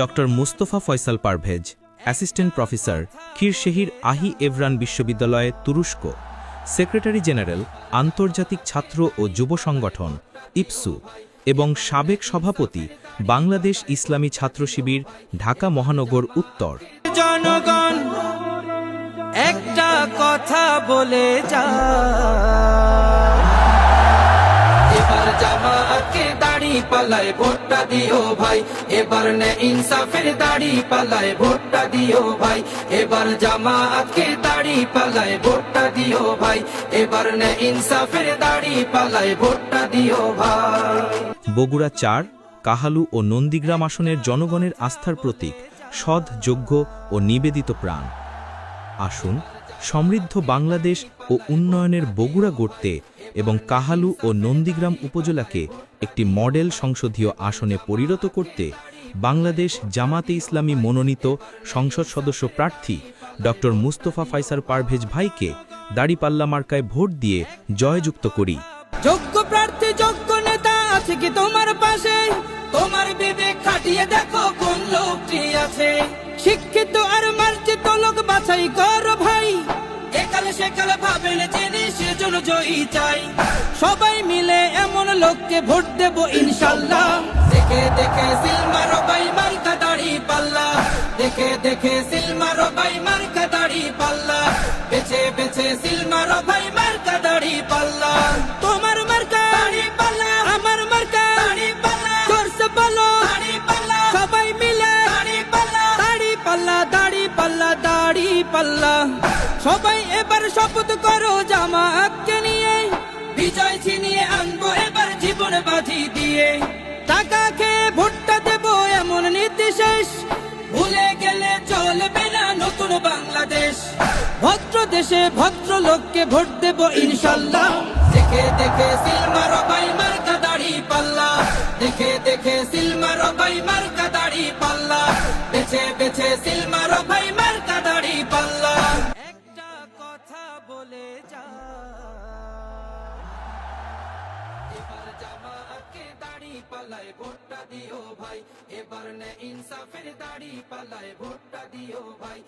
Doctor Mustafa Faisal Parvez, assistant professor Kirsehir Ahi Evran বিশ্ববিদ্যালয়ে তুরস্ক, secretary general, আন্তর্জাতিক ছাত্র ও যুব সংগঠন, ইপসু এবং সাবেক সভাপতি বাংলাদেশ ইসলামী ছাত্র শিবির, ঢাকা মহানগর উত্তর। জনগণ, একটা কথা বলে যা পালায় ভোটটা দিও ভাই। এবার ইনসাফের দাড়ি পালায় ভোটটা দিও ভাই। এবার জামাতকে দাড়ি পালায় ভোটটা দিও ভাই। এবার ইনসাফের দাড়ি পালায় ভোটটা দিও ভাই। বগুড়া চার, কাহালু ও নন্দীগ্রাম আসনের জনগণের আস্থার প্রতীক, সৎ, যোগ্য ও নিবেদিত প্রাণ। আসুন, সমৃদ্ধ বাংলাদেশ ও উন্নয়নের বগুড়া গড়তে এবং কাহালু ও নন্দীগ্রাম উপজেলাকে একটি মডেল সংসদীয় আসনে পরিণত করতে বাংলাদেশ জামাতে ইসলামী মনোনীত সংসদ সদস্য প্রার্থী ড. মুস্তফা ফাইসার পারভেজ ভাইকে দাড়িপাল্লা মার্কায় ভোট দিয়ে জয়যুক্ত করি। যোগ্য প্রার্থী, যোগ্য নেতা আছে কি তোমার পাশে? তোমার বিবেক খাটিয়ে দেখো কোন লোকটি আছে। শিক্ষিত আর লোক বাছাই করো ভাই। একালে সেকালে ভাবেন জেনে সেজন্য জয়ী চাই। সবাই মিলে এমন লোককে ভোট দেব ইনশাল্লাহ। দেখে দেখে সিলমারো বাই মার্কা দাড়ি পাল্লা। দেখে দেখে সিলমারো বাই মার্কা দাড়ি পাল্লা। বেছে বেছে সিলমারো ভাই মার্কা দাড়ি পাল্লা। তোমার মার্কা দাড়ি পাল্লা, আমার মার্কা দাড়ি পাল্লা। জোরসে বলো দাড়ি পাল্লা। সবাই মিলে দাড়ি পাল্লা দাড়ি পাল্লা দাড়ি পাল্লা দাড়ি পাল্লা। সবাই এবার শপথ করো জামাতকে নিয়ে। বিজয় ছিনিয়ে আনব এবার জীবন বাজি দিয়ে। টাকা খেয়ে ভোটটা দেবো এমন নীতি শেষ। ভুলে গেলে চলবে না নতুন বাংলাদেশ। ভদ্র দেশে ভদ্র লোককে ভোট দেব ইনশাল্লাহ। দেখে দেখে সিলমারো বাই মার্কা দাড়ি পাল্লা। দেখে দেখে সিলমারো বাই মার্কা দাড়ি পাল্লা। বেছে বেছে সিলমারো ভাই দাড়ি পালায় ভোটটা দিও ভাই? এবার নে ইনসাফের দাড়ি পালায় ভোটটা দিও ভাই।